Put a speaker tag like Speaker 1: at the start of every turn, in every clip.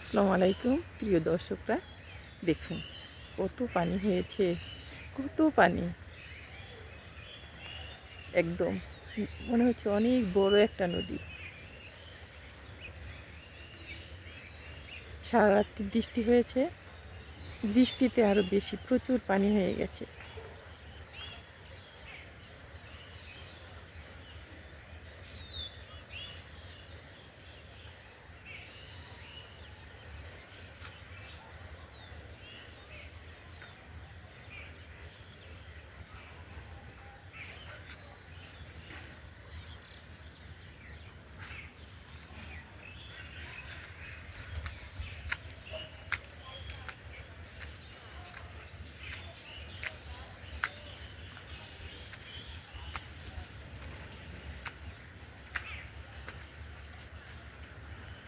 Speaker 1: আসসালামু আলাইকুম, প্রিয় দর্শকরা। দেখুন, কত পানি হয়েছে, কত পানি। একদম, মনে হচ্ছে অনেক বড় একটা নদী। সারা রাত্রি বৃষ্টি হয়েছে। বৃষ্টিতে আরও বেশি প্রচুর পানি হয়ে গেছে।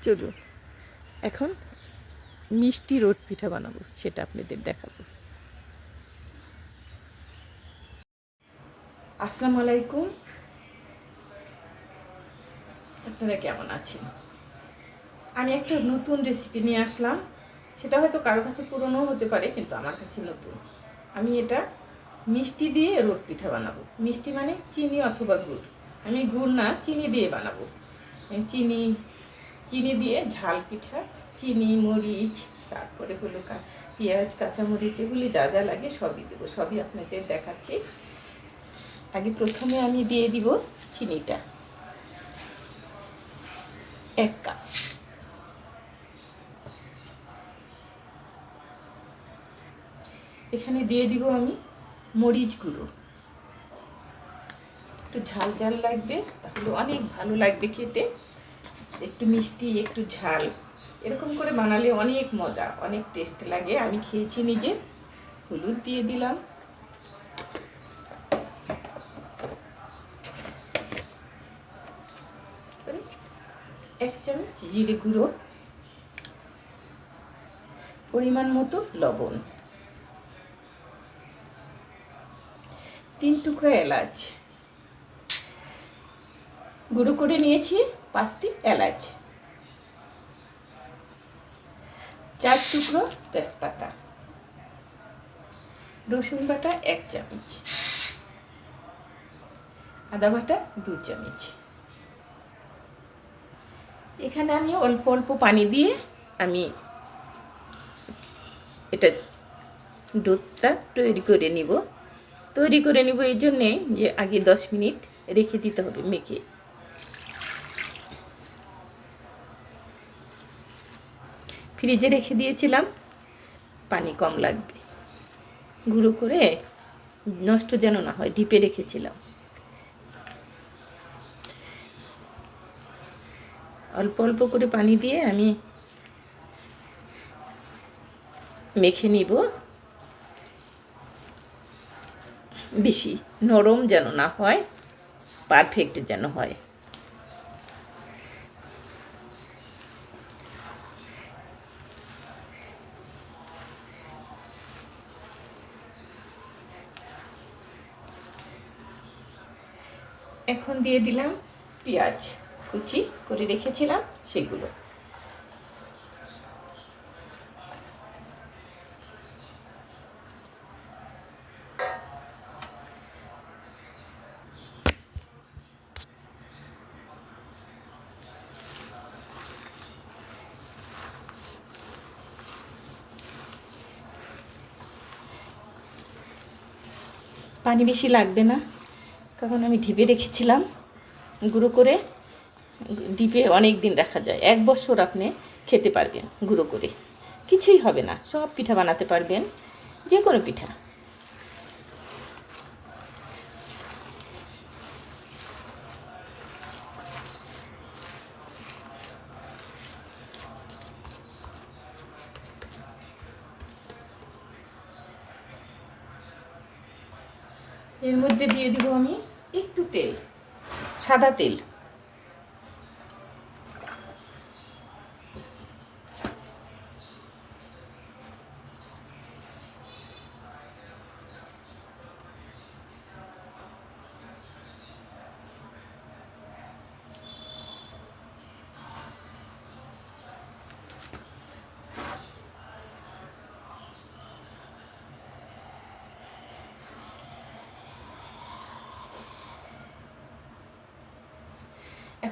Speaker 1: চলুন, এখন মিষ্টি রোদ পিঠা বানাবো, সেটা আপনাদের দেখাবো। আসসালামু আলাইকুম। আপনারা কেমন আছেন? আমি একটা নতুন রেসিপি নিয়ে আসলাম। সেটা হয়তো কারও কাছে পুরনো হতে পারে, কিন্তু আমার কাছে নতুন। আমি এটা মিষ্টি দিয়ে রোদ পিঠা বানাবো। মিষ্টি মানে চিনি অথবা গুড়। আমি গুড় না, চিনি দিয়ে বানাবো। চিনি চিনি দিয়ে ঝাল পিঠা, চিনি, মরিচ, তারপরে হলো পেঁয়াজ, কাঁচামরিচ, এগুলি যা যা লাগে সবই দেবো, সবই আপনাদের দেখাচ্ছি। আগে প্রথমে আমি দিয়ে দিব চিনিটা। এক কাপ। এখানে দিয়ে দিব আমি মরিচ গুঁড়ো। একটু ঝাল ঝাল লাগবে, তাহলে অনেক ভালো লাগবে খেতে। একটু মিষ্টি, একটু ঝাল। এরকম করে বানালে অনেক মজা, অনেক টেস্ট লাগে। আমি খেয়েছি নিজে, হলুদ দিয়ে দিলাম। এক চামচ জিরে গুঁড়ো, পরিমাণ মতো লবণ, তিন টুকরো এলাচ। গুঁড়ো করে নিয়েছি পাঁচটি এলাচ। চার টুকরো তেজপাতা। রসুন বাটা এক চামচ। আদা বাটা দু চামচ। এখানে আমি অল্প অল্প পানি দিয়ে আমি এটা দুধটা তৈরি করে নিব। তৈরি করে নিব এই জন্যে যে আগে দশ মিনিট রেখে দিতে হবে মেখে। ফ্রিজে রেখে দিয়েছিলাম। পানি কম লাগবে। গুঁড়ো করে নষ্ট যেন না হয়, ডিপে রেখেছিলাম। অল্প অল্প করে পানি দিয়ে আমি মেখে নিব। বেশি নরম যেন না হয় পারফেক্ট যেন হয়। এখন দিয়ে দিলাম পেঁয়াজ কুচি করে রেখেছিলাম সেগুলো। পানি বেশি লাগবে না? কারণ আমি ঢিপে রেখেছিলাম গুঁড়ো করে। ডিপে অনেক দিন রাখা যায়। এক বছর আপনি খেতে পারবেন গুঁড়ো করে। কিছুই হবে না, সব পিঠা বানাতে পারবেন যে কোনো পিঠা। এর মধ্যে দিয়ে দিব আমি একটু তেল সাদা তেল।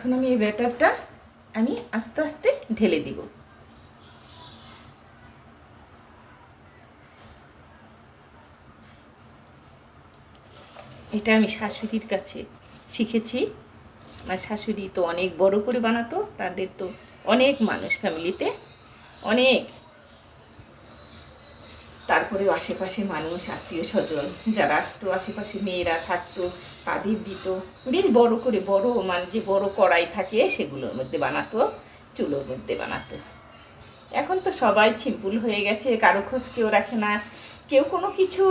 Speaker 1: এখন আমি এই ব্যাটারটা আমি আস্তে আস্তে ঢেলে দিব। এটা আমি শাশুড়ির কাছে শিখেছি। আমার শাশুড়ি তো অনেক বড় করে বানাতো, তাদের তো অনেক মানুষ ফ্যামিলিতে অনেক। তারপরে আশেপাশে মানুষ, আত্মীয় স্বজন, যারা আসতো, আশেপাশে মেয়েরা থাকতো, তাদের দিত। বেশ বড় করে, বড় মানে যে বড় কড়াই থাকে, সেগুলোর মধ্যে বানাতো, চুলোর মধ্যে বানাতো। এখন তো সবাই সিম্পল হয়ে গেছে, কারও খোঁজ কেউ রাখে না, কেউ কোনো কিছু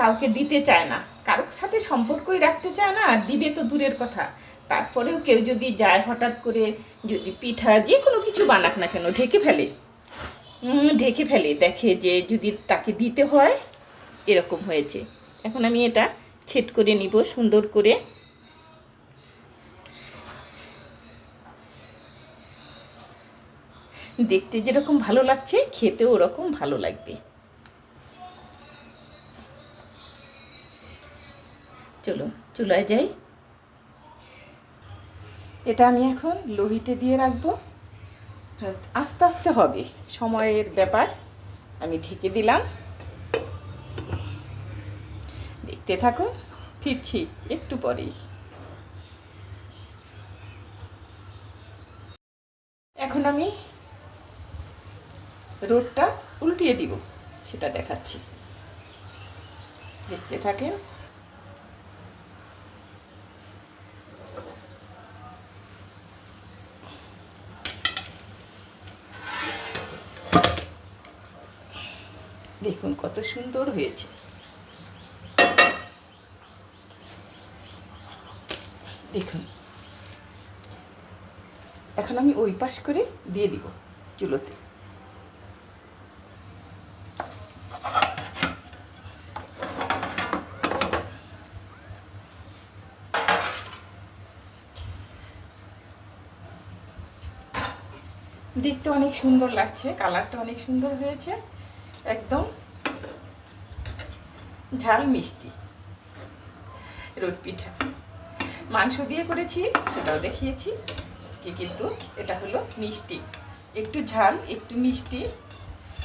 Speaker 1: কাউকে দিতে চায় না। কারোর সাথে সম্পর্কই রাখতে চায় না, আর দিবে তো দূরের কথা। তারপরেও কেউ যদি যায় হঠাৎ করে, যদি পিঠা, যে কোনো কিছু বানাক না কেন, ঢেকে ফেলে। ঢেকে ফেলে। দেখে যে যদি তাকে দিতে হয়, এরকম হয়েছে। এখন আমি এটা ছেট করে নিব, সুন্দর করে। দেখতে যেরকম ভালো লাগছে, খেতেও ওরকম ভালো লাগবে। চলো চুলায় যাই। এটা আমি এখন লোহিতে দিয়ে রাখব। আস্তে আস্তে হবে। সময়ের ব্যাপার। আমি ঢেকে দিলাম। দেখতে থাকুন, ফিরছি একটু পরেই। এখন আমি রোডটা উল্টিয়ে দিব, সেটা দেখাচ্ছি। দেখতে থাকেন। দেখুন কত সুন্দর হয়েছে। দেখুন। এখন আমি ওই পাশ করে দিয়ে দিব চুলোতে। দেখতে অনেক সুন্দর লাগছে, কালারটা অনেক সুন্দর হয়েছে, একদম ঝাল মিষ্টি। রোদ পিঠা। মাংস দিয়ে করেছি, সেটাও দেখিয়েছি। আজকে কিন্তু এটা হলো মিষ্টি। একটু ঝাল, একটু মিষ্টি।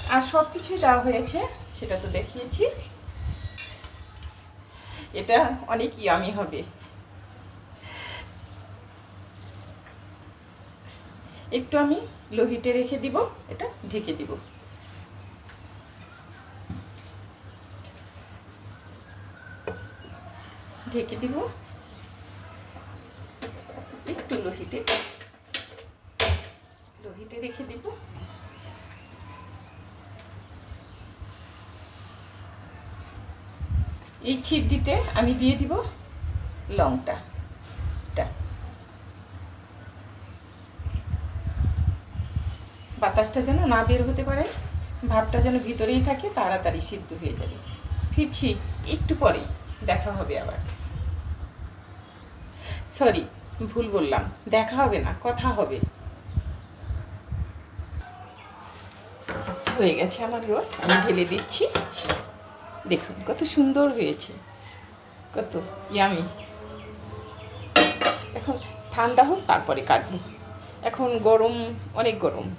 Speaker 1: আর সব কিছুই দেওয়া হয়েছে, সেটা তো দেখিয়েছি। এটা অনেক ইয়ামি হবে। একটু আমি লোহিটে রেখে দিব, এটা ঢেকে দিব। ঢেকে দিব। একটু লোহিতে। লোহিতে রেখে দিব। এই ছিট দিতে আমি দিয়ে দিব লংটা। বাতাসটা যেন না বের হতে পারে, ভাবটা যেন ভিতরেই থাকে, তাড়াতাড়ি সিদ্ধ হয়ে যাবে। ফিরছি একটু পরেই। দেখা হবে আবার। সরি ভুল বললাম। দেখা হবে না, কথা হবে। হয়ে গেছে আমার রোড আমি ঢেলে দিচ্ছি। দেখুন, কত সুন্দর হয়েছে। কত ইয়ামি এখন ঠান্ডা হোক, তারপরে কাটবো। এখন গরম, অনেক গরম।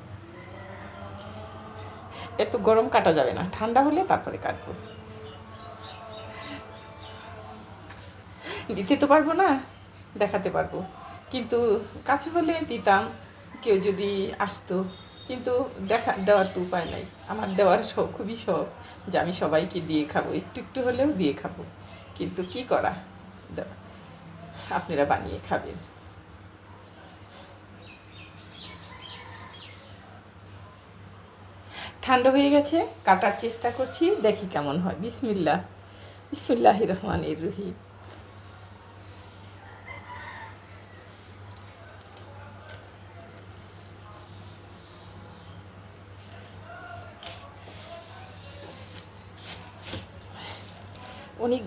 Speaker 1: এত গরম কাটা যাবে না। ঠান্ডা হলে তারপরে কাটবো। দিতে তো পারব না, দেখাতে পারব। কিন্তু কাছে হলে দিতাম, কেউ যদি আসতো। কিন্তু দেখা, দেওয়ার তো উপায় নাই। আমার দেওয়ার শখ খুবই শখ যে আমি সবাইকে দিয়ে খাব, একটু একটু হলেও দিয়ে খাব। কিন্তু কি করা? আপনারা বানিয়ে খাবেন। ঠান্ডা হয়ে গেছে, কাটার চেষ্টা করছি, দেখি কেমন হয়। বিসমিল্লা বিসমিল্লাহ রহমান রহিম। অনেক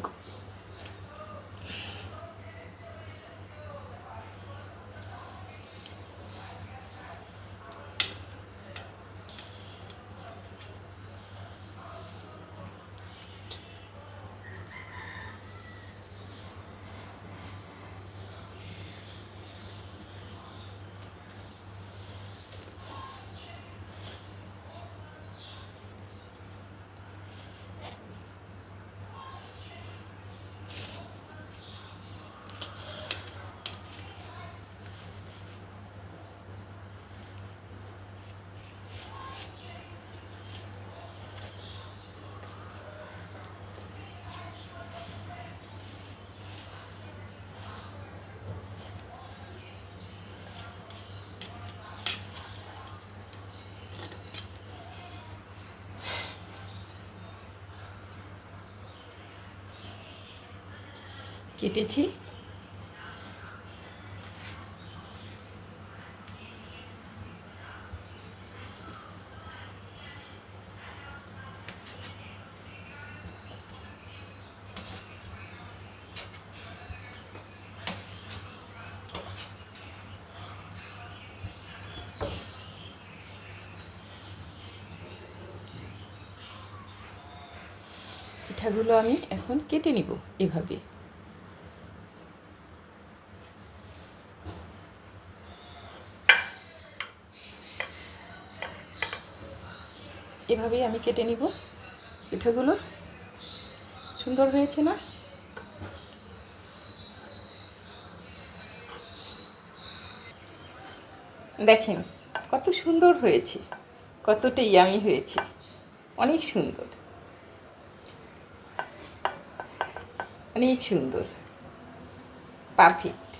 Speaker 1: কেটেছি। পিঠাগুলো আমি এখন কেটে নিব এভাবে। এভাবেই আমি কেটে নিব। পিঠাগুলো সুন্দর হয়েছে না? দেখেন, কত সুন্দর হয়েছে, কতটা ইয়ামি হয়েছে, অনেক সুন্দর। অনেক সুন্দর। পারফেক্ট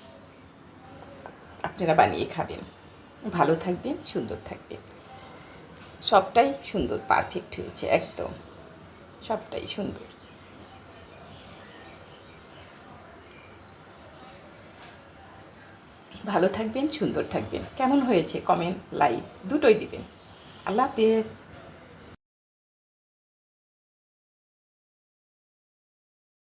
Speaker 1: আপনারা বানিয়ে খাবেন। ভালো থাকবেন, সুন্দর থাকবেন। সবটাই সুন্দর পারফেক্ট হয়েছে, একদম। সবটাই সুন্দর। ভালো থাকবেন, সুন্দর থাকবেন। কেমন হয়েছে? কমেন্ট লাইক দুটোই দিবেন। আল্লাহ হাফেজ।